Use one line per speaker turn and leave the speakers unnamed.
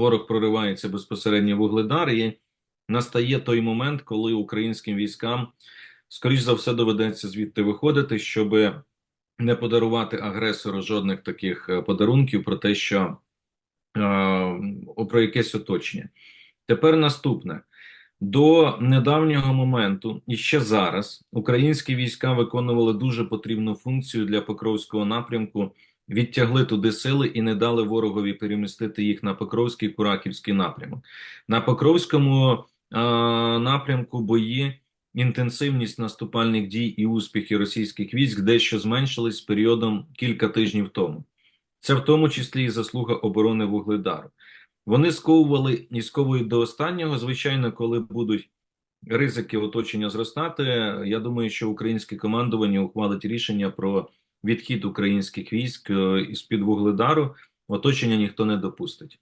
ворог проривається безпосередньо в і настає той момент, коли українським військам, скоріш за все, доведеться звідти виходити, щоб не подарувати агресору жодних таких е, подарунків про те, що е, про якесь оточення. Тепер наступне. До недавнього моменту і ще зараз українські війська виконували дуже потрібну функцію для Покровського напрямку, відтягли туди сили і не дали ворогові перемістити їх на Покровський Кураківський напрямок. На Покровському е, напрямку бої інтенсивність наступальних дій і успіхи російських військ дещо зменшились з періодом кілька тижнів тому. Це в тому числі і заслуга оборони Вугледару. Вони сковували і сковують до останнього. Звичайно, коли будуть ризики оточення зростати, я думаю, що українське командування ухвалить рішення про відхід українських військ е, із під Вугледару. Оточення ніхто не допустить.